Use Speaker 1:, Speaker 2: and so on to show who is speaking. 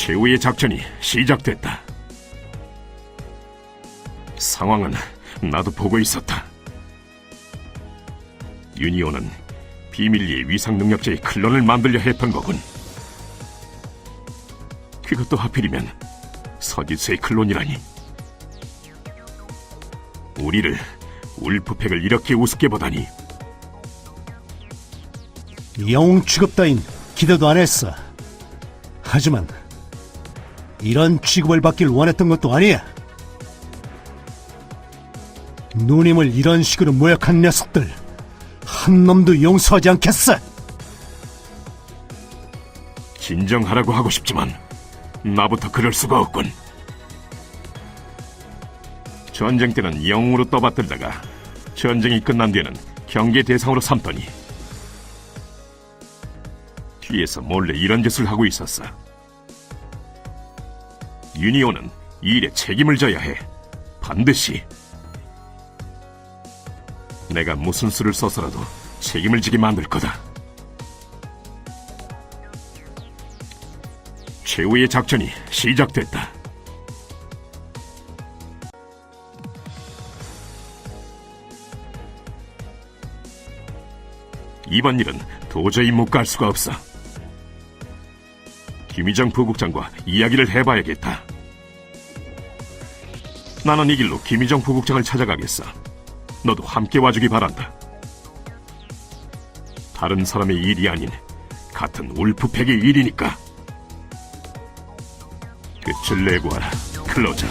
Speaker 1: 최후의 작전이 시작됐다. 상황은 나도 보고 있었다. 유니온은 비밀리에 위상 능력자의 클론을 만들려 했던 거군. 그것도 하필이면 서지수의 클론이라니. 우리를 울프팩을 이렇게 우습게 보다니
Speaker 2: 영웅 취급 따윈 기대도 안 했어. 하지만 이런 취급을 받길 원했던 것도 아니야. 누님을 이런 식으로 모욕한 녀석들 한 놈도 용서하지 않겠어.
Speaker 1: 진정하라고 하고 싶지만 나부터 그럴 수가 없군. 전쟁 때는 영웅으로 떠받들다가 전쟁이 끝난 뒤에는 경계 대상으로 삼더니 뒤에서 몰래 이런 짓을 하고 있었어. 유니온은 이 일에 책임을 져야 해. 반드시. 내가 무슨 수를 써서라도 책임을 지게 만들 거다. 최후의 작전이 시작됐다. 이번 일은 도저히 못 갈 수가 없어. 김희정 부국장과 이야기를 해봐야겠다. 나는 이 길로 김희정 부국장을 찾아가겠어. 너도 함께 와주기 바란다. 다른 사람의 일이 아닌 같은 울프팩의 일이니까. 끝을 내고 하라, 클로저.